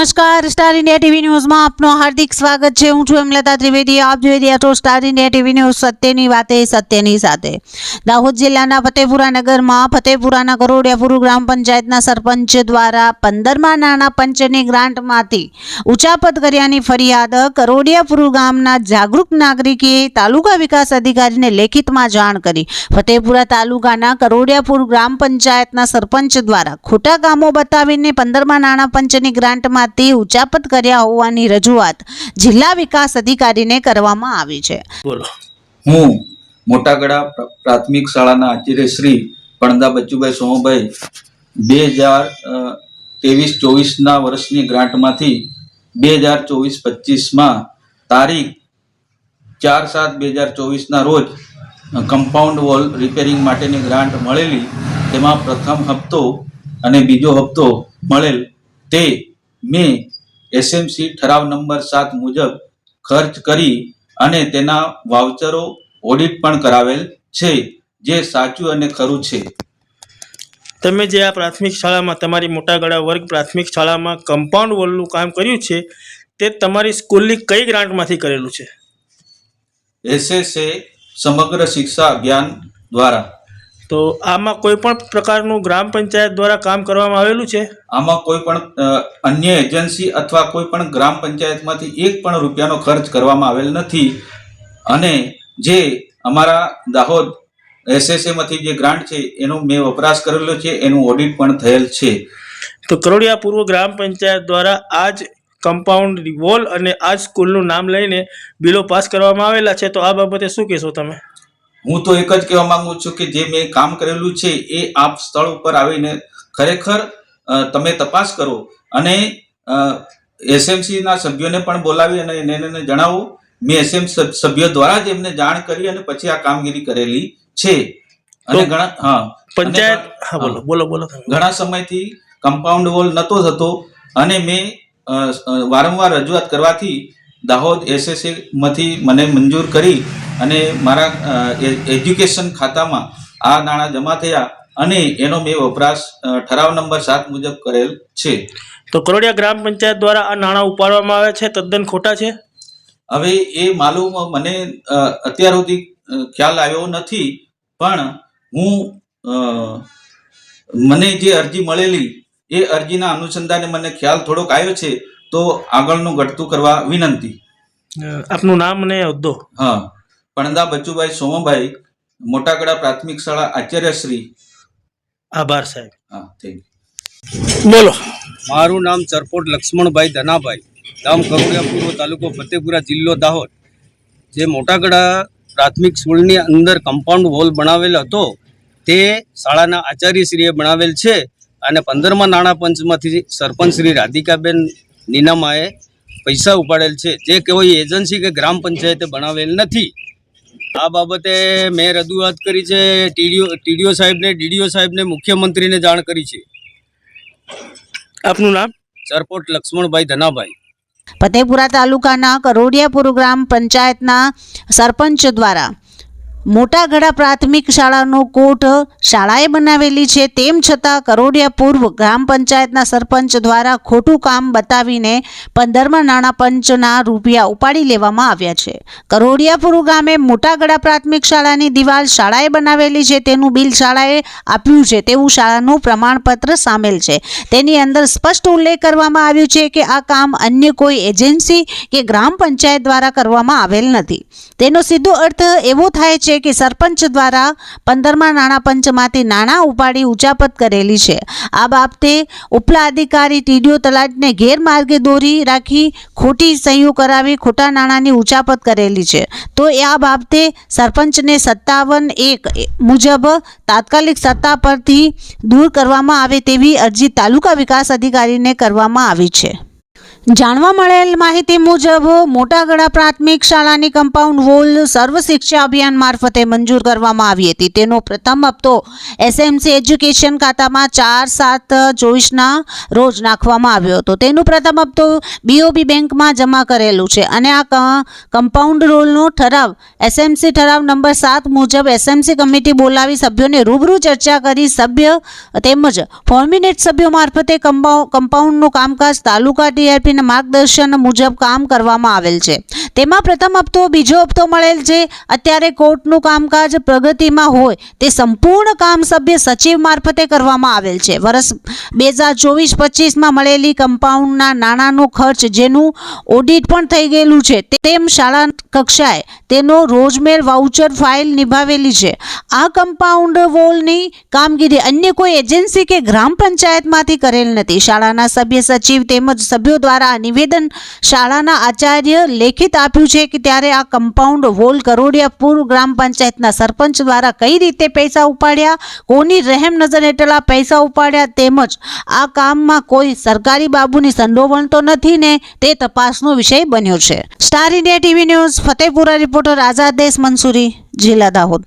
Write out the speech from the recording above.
નમસ્કાર star India TV ન્યૂઝમાં આપનું હાર્દિક સ્વાગત છે. હું છું હેમલતા ત્રિવેદી. આપ જોઈ રહ્યા છો સ્ટાર ઇન્ડિયા ટીવી ન્યૂઝ સત્યની વાતે, સત્યની સાથે. દાહોદ જિલ્લાના ફતેપુરા નગરમાં ફતેપુરાના કરોડિયાપુર ગ્રામ પંચાયતના સરપંચ દ્વારા પંદરમાં નાણાં પંચની ગ્રાન્ટમાંથી ઉચાપત કર્યાની ફરિયાદ કરોડિયાપુર ગામના જાગૃત નાગરિકે તાલુકા વિકાસ અધિકારીને લેખિતમાં જાણ કરી. ફતેપુરા તાલુકાના કરોડિયાપુર ગ્રામ પંચાયતના સરપંચ દ્વારા ખોટા કામો બતાવીને પંદરમાં નાણાં પંચની ગ્રાન્ટમાંથી ઉચાપત કર્યા હોવાની રજૂઆત જિલ્લા વિકાસ અધિકારીને કરવામાં આવી છે. હું મોટાગડા પ્ર- પ્રાથમિક શાળાના આચાર્ય શ્રી પણદા બચ્ચુભાઈ સોમભાઈ બે હજાર ત્રેવીસ ચોવીસના વર્ષની ગ્રાન્ટમાંથી બે હજાર ચોવીસ પચીસમાં તારીખ ચાર સાત બે હજાર ચોવીસના રોજ કમ્પાઉન્ડ વોલ રિપેરિંગ માટેની ગ્રાન્ટ મળેલી. તેમાં પ્રથમ હપ્તો અને બીજો હપ્તો મળેલ. તે મેં એસએમસી ઠરાવ નંબર સાત મુજબ ખર્ચ કરી અને તેના વાઉચરો ઓડિટ પણ કરાવેલ છે જે સાચું અને ખરું છે. તમે જે આ પ્રાથમિક શાળામાં તમારી મોટાગળા વર્ગ પ્રાથમિક શાળામાં કમ્પાઉન્ડ વોલનું કામ કર્યું છે તે તમારી સ્કૂલની કઈ ગ્રાન્ટમાંથી કરેલું છે? એસએસએ સમગ્ર શિક્ષા અભિયાન દ્વારા. તો આમાં કોઈ પણ પ્રકારનું ગ્રામ પંચાયત દ્વારા કામ કરવામાં આવેલું છે? આમાં કોઈ પણ અન્ય એજન્સી અથવા કોઈ પણ ગ્રામ પંચાયતમાંથી એક પણ રૂપિયાનો ખર્ચ કરવામાં આવેલ નથી. અને જે અમારા દાહોદ એસએસએમાંથી જે ગ્રાન્ટ છે એનો મેં વપરાશ કરેલો છે એનું ઓડિટ પણ થયેલ છે. તો કરોડિયા પૂર્વ ગ્રામ પંચાયત દ્વારા આ જ કમ્પાઉન્ડ વોલ અને આ સ્કૂલનું નામ લઈને બિલો પાસ કરવામાં આવેલા છે. તો આ બાબતે શું કહેશો તમે? હું તો એક જ કહેવા માંગુ છું કે જે મેં કામ કરેલું છે એ આપ સ્થળ ઉપર આવીને ખરેખર તમે તપાસ કરો અને એસએમસી ના સભ્યોને પણ બોલાવી અને એને એને જણાવો. મેં એસએમ સભ્યો દ્વારા જ એમને જાણ કરી અને પછી આ કામગીરી કરેલી છે. અને ઘણા હા. પંચાયત હા બોલો બોલો બોલો ઘણા સમયથી કમ્પાઉન્ડ વોલ નહોતો થતો અને મેં વારંવાર રજૂઆત કરવાથી દાહોદ એસએસએ માંથી મને મંજૂર કરી અને મારા એજ્યુકેશન ખાતામાં આ નાણાં જમા થયા અને એનો મેં વપરાશ ઠરાવ નંબર સાત મુજબ કરેલ છે. તો કરોડિયા ગ્રામ પંચાયત દ્વારા આ નાણાં ઉપાડવામાં આવે છે તદ્દન ખોટા છે? હવે એ માલુમ મને અત્યાર સુધી ખ્યાલ આવ્યો નથી પણ હું મને જે અરજી મળેલી એ અરજીના અનુસંધાને મને ખ્યાલ થોડોક આવ્યો છે તો આગળનું ઘટતું કરવા વિનંતી. આપનું નામ અને હોદ્દો હા. પણદા બચુભાઈ સોમભાઈ મોટાગડા પ્રાથમિક શાળા આચાર્યશ્રી આભાર સાહેબ. હા થેન્ક બોલો. મારું નામ ચરપોટ લક્ષ્મણભાઈ ધનાભાઈ ગામ કરોડિયા પૂર્વ તાલુકો ફતેપુરા જિલ્લો દાહોદ. જે મોટાગડા પ્રાથમિક સ્કૂલની અંદર કમ્પાઉન્ડ વોલ બનાવેલ હતો તે શાળાના આચાર્યશ્રીએ બનાવેલ છે અને પંદરમાં નાણાં પંચમાંથી સરપંચ શ્રી રાધિકાબેન નીનામાએ પૈસા ઉપાડેલ છે. જે કોઈ એજન્સી કે ગ્રામ પંચાયતે બનાવેલ નથી. આ બાબતે મેં રજૂઆત કરી છે ટીડીઓ ટીડીઓ સાહેબને ડીડીઓ સાહેબને મુખ્યમંત્રીને જાણ કરી છે. આપનું નામ? સરપોટ લક્ષ્મણભાઈ ધનાભાઈ. ફતેપુરા તાલુકાના કરોડિયાપુર ગ્રામ પંચાયતના સરપંચ દ્વારા મોટાગડા પ્રાથમિક શાળાનો કોટ શાળાએ બનાવેલી છે. તેમ છતાં કરોડિયા પૂર્વ ગ્રામ પંચાયતના સરપંચ દ્વારા ખોટું કામ બતાવીને પંદરમાં નાણાં પંચના રૂપિયા ઉપાડી લેવામાં આવ્યા છે. કરોડિયાપુર ગામે મોટાગડા પ્રાથમિક શાળાની દિવાલ શાળાએ બનાવેલી છે. તેનું બિલ શાળાએ આપ્યું છે. તેવું શાળાનું પ્રમાણપત્ર સામેલ છે. તેની અંદર સ્પષ્ટ ઉલ્લેખ કરવામાં આવ્યું છે કે આ કામ અન્ય કોઈ એજન્સી કે ગ્રામ પંચાયત દ્વારા કરવામાં આવેલ નથી. તેનો સીધો અર્થ એવો થાય છે કે સરપંચ દ્વારા પંદરમા નાણાં પંચમાંથી નાણાં ઉપાડી ઉચાપત કરેલી છે. આ બાબતે ઉપલા અધિકારી ટીડીઓ તલાટને ગેરમાર્ગે દોરી રાખી ખોટી સહીઓ કરાવી ખોટા નાણાંની ઉચાપત કરેલી છે. તો એ આ બાબતે સરપંચને સત્તાવન એક મુજબ તાત્કાલિક સત્તા પરથી દૂર કરવામાં આવે તેવી અરજી તાલુકા વિકાસ અધિકારીને કરવામાં આવી છે. જાણવા મળેલ માહિતી મુજબ મોટાગડા પ્રાથમિક શાળાની કમ્પાઉન્ડ વોલ સર્વ શિક્ષા અભિયાન મારફતે મંજૂર કરવામાં આવી હતી. તેનો પ્રથમ હપ્તો એસએમસી એજ્યુકેશન ખાતામાં ચાર સાત ચોવીસના રોજ નાખવામાં આવ્યો હતો. તેનું પ્રથમ હપ્તો બીઓબી બેંકમાં જમા કરેલું છે અને આ કમ્પાઉન્ડ રોલનો ઠરાવ એસએમસી ઠરાવ નંબર સાત મુજબ એસએમસી કમિટી બોલાવી સભ્યોને રૂબરૂ ચર્ચા કરી સભ્ય તેમજ ફોર્મિનેટ સભ્યો મારફતે કમ્પાઉ- કમ્પાઉન્ડનું કામકાજ તાલુકા ટીઆરપીના માર્ગદર્શન મુજબ કામ કરવામાં આવેલ છે. તેમાં પ્રથમ હપ્તો, બીજો હપ્તો મળેલ છે. અત્યારે કોર્ટનું કામકાજ પ્રગતિમાં હોય તે સંપૂર્ણ કામ સભ્ય સચિવ મારફતે કરવામાં આવેલ છે. વર્ષ બે હજાર ચોવીસ પચીસમાં મળેલી કમ્પાઉન્ડના નાણાંનો ખર્ચ જેનું ઓડિટ પણ થઈ ગયેલું છે. તેમ શાળા કક્ષાએ તેનો રોજમેર વાઉચર ફાઇલ નિભાવેલી છે. આ કમ્પાઉન્ડ વોલની કામગીરી અન્ય કોઈ એજન્સી કે ગ્રામ પંચાયતમાંથી કરેલ નથી. શાળાના સભ્ય સચિવ તેમજ સભ્યો દ્વારા આ નિવેદન શાળાના આચાર્ય લેખિત આપ્યું છે કે ત્યારે આ કમ્પાઉન્ડ વોલ કરોડિયાપુર ગ્રામ પંચાયતના સરપંચ દ્વારા કઈ રીતે પૈસા ઉપાડ્યા, કોની રહેમ નજર હેઠળ આ પૈસા ઉપાડ્યા તેમજ આ કામમાં કોઈ સરકારી બાબુની સંડોવણ તો નથી ને તે તપાસનો વિષય બન્યો છે. Star India TV news Fatepura reporter Azad Desh Mansuri, જિલ્લા દાહોદ.